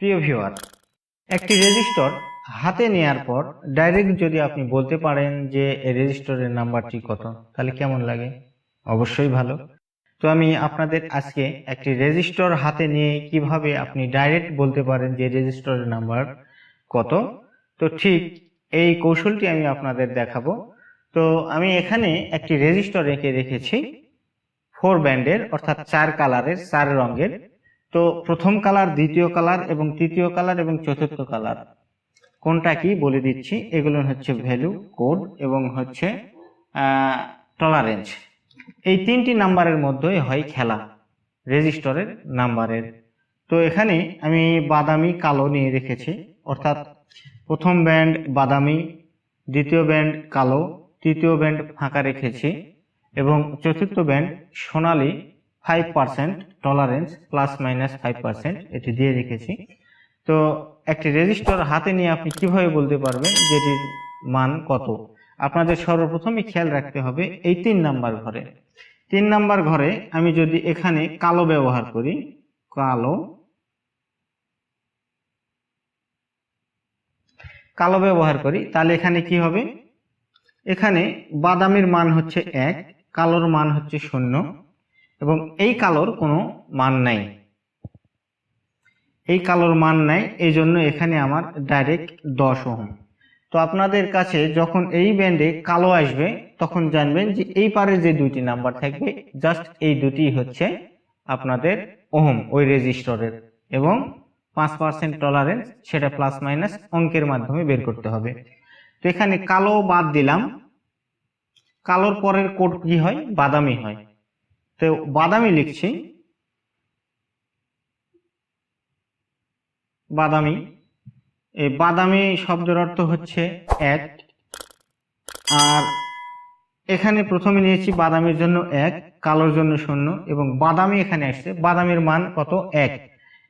প্রিয় ভিউয়ার, একটি রেজিস্টর হাতে নেয়ার পর ডাইরেক্ট যদি আপনি বলতে পারেন যে রেজিস্টরের নাম্বারটি কত, তাহলে কেমন লাগে? অবশ্যই ভালো। তো আমি আপনাদের আজকে একটি রেজিস্টর হাতে নিয়ে কীভাবে আপনি ডাইরেক্ট বলতে পারেন যে রেজিস্টরের নাম্বার কত, তো ঠিক এই কৌশলটি আমি আপনাদের দেখাবো। তো আমি এখানে একটি রেজিস্টর রেখে রেখেছি, ফোর ব্যান্ডের, অর্থাৎ চার কালারের, চার রঙের। তো প্রথম কালার, দ্বিতীয় কালার এবং তৃতীয় কালার এবং চতুর্থ কালার। কোনটা কি বলে দিচ্ছি? এগুলো হচ্ছে ভ্যালু, কোড এবং হচ্ছে টলারেন্স এই তিনটি নাম্বারের মধ্যেই হয় খেলা, রেজিস্টরের নাম্বারের। তো এখানে আমি বাদামি, কালো নিয়ে রেখেছি, অর্থাৎ প্রথম ব্যান্ড বাদামি, দ্বিতীয় ব্যান্ড কালো, তৃতীয় ব্যান্ড ফাঁকা রেখেছি এবং চতুর্থ ব্যান্ড সোনালি five percent tolerance plus minus five percent এটি দিয়ে রেখেছি। তো একটি রেজিস্টার হাতে নিয়ে আপনি কীভাবে বলতে পারবেন যেটির মান কত? আপনাদের সর্বপ্রথমে খেয়াল রাখতে হবে এই তিন নাম্বার ঘরে। তিন নাম্বার ঘরে আমি যদি এখানে কালো ব্যবহার করি, কালো কালো ব্যবহার করি, তাহলে এখানে কি হবে? এখানে বাদামির মান হচ্ছে এক, কালোর মান হচ্ছে শূন্য এবং এই কালোর কোনো মান নাই। এই কালোর মান নাই, এই জন্য এখানে আমার ডাইরেক্ট দশ ওহম। তো আপনাদের কাছে যখন এই ব্যান্ডে কালো আসবে, তখন জানবেন যে এই পারে যে দুইটি নাম্বার থাকবে জাস্ট এই দুটি হচ্ছে আপনাদের ওহম, ওই রেজিস্টরের। এবং পাঁচ পার্সেন্ট টলারেন্স সেটা প্লাস মাইনাস অঙ্কের মাধ্যমে বের করতে হবে। তো এখানে কালো বাদ দিলাম। কালোর পরের কোড কি হয়? বাদামি হয়। তো বাদামি লিখছি। বাদামি। এই বাদামি শব্দের অর্থ হচ্ছে এক। আর এখানে প্রথমে নিয়েছি বাদামির জন্য এক, কালোর জন্য শূন্য এবং বাদামি এখানে আসছে। বাদামির মান কত? এক।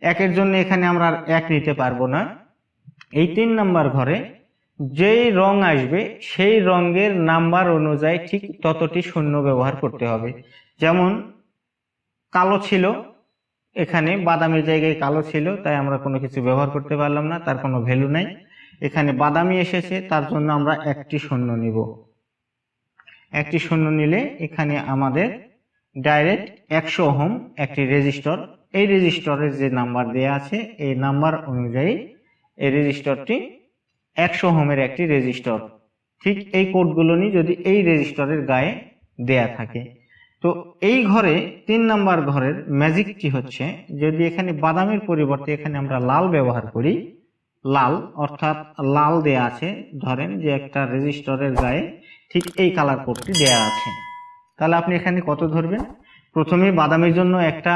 একের জন্য এখানে আমরা আর এক নিতে পারব না। এই তিন নাম্বার ঘরে যেই রং আসবে, সেই রঙের নাম্বার অনুযায়ী ঠিক ততটি শূন্য ব্যবহার করতে হবে। যেমন কালো ছিল, এখানে বাদামের জায়গায় কালো ছিল, তাই আমরা কোনো কিছু ব্যবহার করতে পারলাম না, তার কোনো ভ্যালু নাই। এখানে বাদামি এসেছে, তার জন্য আমরা একটি শূন্য নিব। একটি শূন্য নিলে এখানে আমাদের ডাইরেক্ট একশো হোম একটি রেজিস্টর এই রেজিস্টরের যে নাম্বার দেয়া আছে, এই নাম্বার অনুযায়ী এই রেজিস্টরটি একশো হোমের একটি রেজিস্টর ঠিক এই কোডগুলো নিয়ে যদি এই রেজিস্টরের গায়ে দেয়া থাকে। তো এই ঘরে তিন নাম্বার ঘরের ম্যাজিকটি হচ্ছে? যদি এখানে বাদামের পরিবর্তে এখানে আমরা লাল ব্যবহার করি, লাল অর্থাৎ লাল দেয়া আছে, ধরেন যে একটা রেজিস্টরের গায়ে ঠিক এই কালার কোডটি দেয়া আছে। তাহলে আপনি এখানে কত ধরবেন? প্রথমে বাদামের জন্য একটা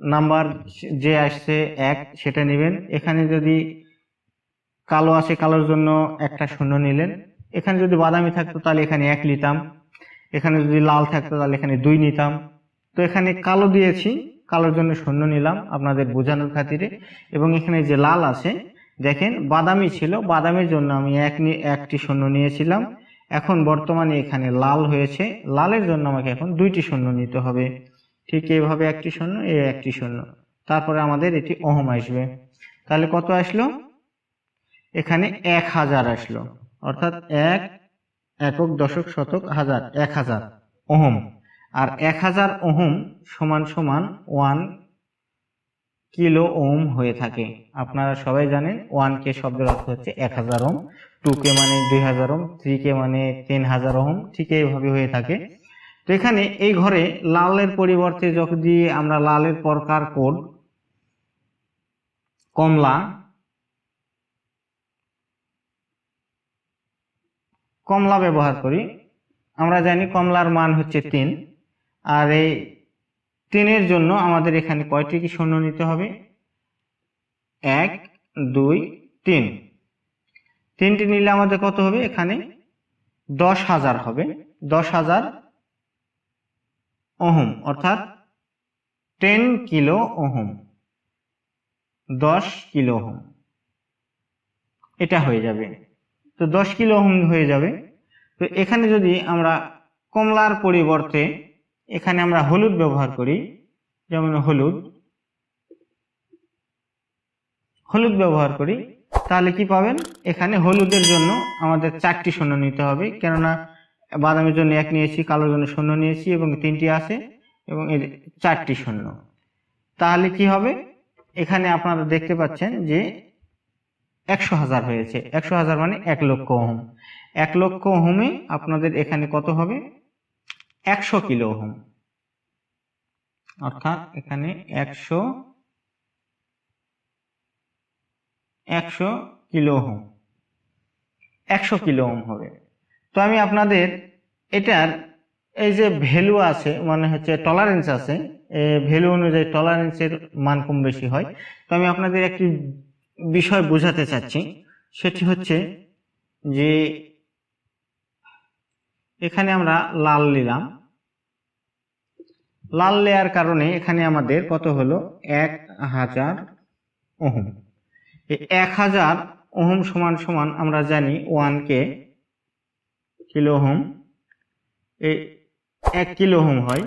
নাম্বার যে আসছে এক, সেটা নেবেন। এখানে যদি কালো আসে, কালোর জন্য একটা শূন্য নিলেন। এখানে যদি বাদামি থাকতো, তাহলে এখানে এক নিতাম। এখানে যদি লাল থাকতো তাহলে এখানে দুই নিতাম। তো এখানে কালো দিয়েছি, কালোর জন্য শূন্য নিলাম আপনাদের বোঝানোর খাতিরে। এবং এখানে যে লাল আছে, দেখেন বাদামি ছিল, বাদামের জন্য আমি এক একটি শূন্য নিয়েছিলাম। এখন বর্তমানে এখানে লাল হয়েছে, লালের জন্য আমাকে এখন দুইটি শূন্য নিতে হবে। ঠিক এইভাবে একটি শূন্য এ একটি শূন্য। তারপরে আমাদের এটি অহম আসবে। তাহলে কত আসলো? এখানে এক হাজার আসলো। অর্থাৎ এক একক দশক শতক হাজার, এক হাজার ওহম। আর এক হাজার ওহম সমান সমান ওয়ান কিলো ওম হয়ে থাকে। আপনারা সবাই জানেন ওয়ান কে শব্দের অর্থ হচ্ছে এক হাজার ওম টু কে মানে দুই হাজার ওম থ্রি কে মানে তিন হাজার ওম ঠিক এইভাবে হয়ে থাকে। তো এখানে এই ঘরে লালের পরিবর্তে যদি আমরা লালের পরকার কোড, কমলা কমলা ব্যবহার করি। আমরা জানি কমলার মান হচ্ছে তিন। আর এই তিনের জন্য আমাদের এখানে কয়টি কি শূন্য নিতে হবে? এক, দুই, তিন। তিনটি নিলে আমাদের কত হবে এখানে? দশ হাজার হবে। দশ হাজার ওহম, অর্থাৎ টেন কিলো ওহম। দশ কিলো ওহম। এটা হয়ে যাবে। তো দশ কিলো ওহম হয়ে যাবে। তো এখানে যদি আমরা কমলার পরিবর্তে এখানে আমরা হলুদ ব্যবহার করি, যেমন হলুদ। হলুদ ব্যবহার করি, তাহলে কি পাবেন? এখানে হলুদের জন্য আমাদের চারটি শূন্য নিতে হবে, কেননা বাদামের জন্য এক নিয়েছি, কালোর জন্য শূন্য নিয়েছি, এবং তিনটি আছে, এবং এর চারটি শূন্য তাহলে কি হবে? এখানে আপনারা দেখতে পাচ্ছেন যে একশো হাজার হয়েছে। একশো হাজার মানে এক লক্ষ ওহম। এক লক্ষ ওহমে আপনাদের এখানে কত হবে? একশো কিলো ওহম। অর্থাৎ এখানে একশো একশো কিলো ওহম। একশো কিলো ওহম হবে। তো আমি আপনাদের এটার এই যে ভ্যালু আছে মানে হচ্ছে টলারেন্স আছে ভ্যালু অনুযায়ী টলারেন্সের মান কম বেশি হয়। তো আমি আপনাদের একটি বিষয় বোঝাতে চাচ্ছি সেটি হচ্ছে যে এখানে আমরা লাল নিলাম। লাল লেয়ার কারণে এখানে আমাদের কত হলো? এক হাজার ওহম। এক হাজার ওহম সমান সমান আমরা জানি ওয়ান কে কিলো ওহম। এই এক কিলো ওহম হয়।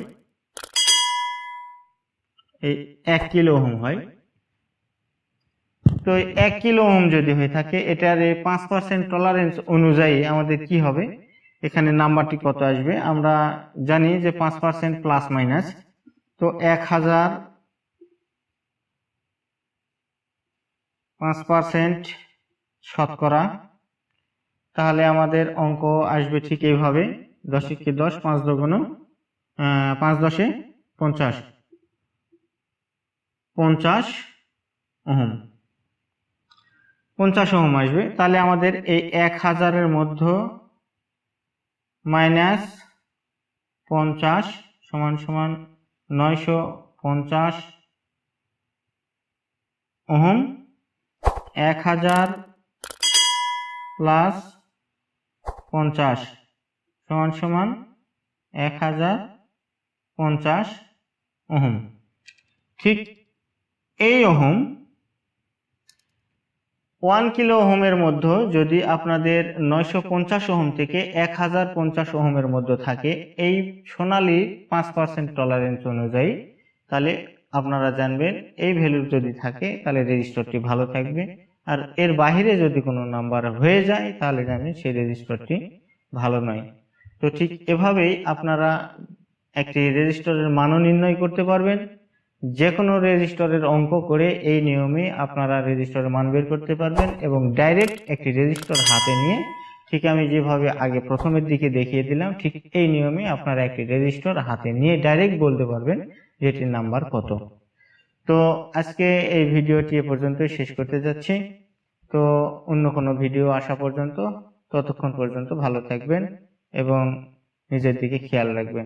এই এক কিলো ওহম হয়। তো এক কিলো ওহম যদি হয়ে থাকে, এটার পাঁচ পার্সেন্ট টলারেন্স অনুযায়ী আমাদের কি হবে? এখানে নাম্বারটি কত আসবে? আমরা জানি যে পাঁচ পার্সেন্ট প্লাস মাইনাস তো এক হাজার পাঁচ পার্সেন্ট শতকরা। তাহলে আমাদের অঙ্ক আসবে ঠিক এইভাবে। দশ একে দশ, পাঁচ দগুণ পাঁচ দশে পঞ্চাশ। পঞ্চাশ ওহম। পঞ্চাশ ওহম আসবে। তাহলে আমাদের এই এক হাজারের মধ্যে মাইনাস পঞ্চাশ সমান সমান নয়শো পঞ্চাশ ওহম এক হাজার প্লাস পঞ্চাশ সমান সমান এক হাজার পঞ্চাশ ওহম। ঠিক এই ওহম ওয়ান কিলো ওহমের মধ্যে যদি আপনাদের নয়শো পঞ্চাশ ওহম থেকে এক হাজার পঞ্চাশ ওহমের মধ্যে থাকে, এই সোনালি পাঁচ পার্সেন্ট টলারেন্স অনুযায়ী, তাহলে আপনারা জানবেন এই ভ্যালু যদি থাকে, তাহলে রেজিস্টারটি ভালো থাকবে। আর এর বাইরে যদি কোনো নাম্বার হয়ে যায়, তাহলে জানেন সেই রেজিস্টারটি ভালো নয়। তো ঠিক এভাবেই আপনারা একটি রেজিস্টারের মানও নির্ণয় করতে পারবেন। যে কোনো রেজিস্টারের অঙ্ক করে এই নিয়মে আপনারা রেজিস্টারের মান বের করতে পারবেন এবং ডাইরেক্ট একটি রেজিস্টার হাতে নিয়ে, ঠিক আমি যেভাবে আগে প্রথমের দিকে দেখিয়ে দিলাম, ঠিক এই নিয়মে আপনারা একটি রেজিস্টার হাতে নিয়ে ডাইরেক্ট বলতে পারবেন যেটির নাম্বার কত। তো আজকে এই ভিডিওটি এ পর্যন্তই শেষ করতে যাচ্ছি। তো অন্য কোনো ভিডিও আসা পর্যন্ত, ততক্ষণ পর্যন্ত ভালো থাকবেন এবং নিজের দিকে খেয়াল রাখবেন।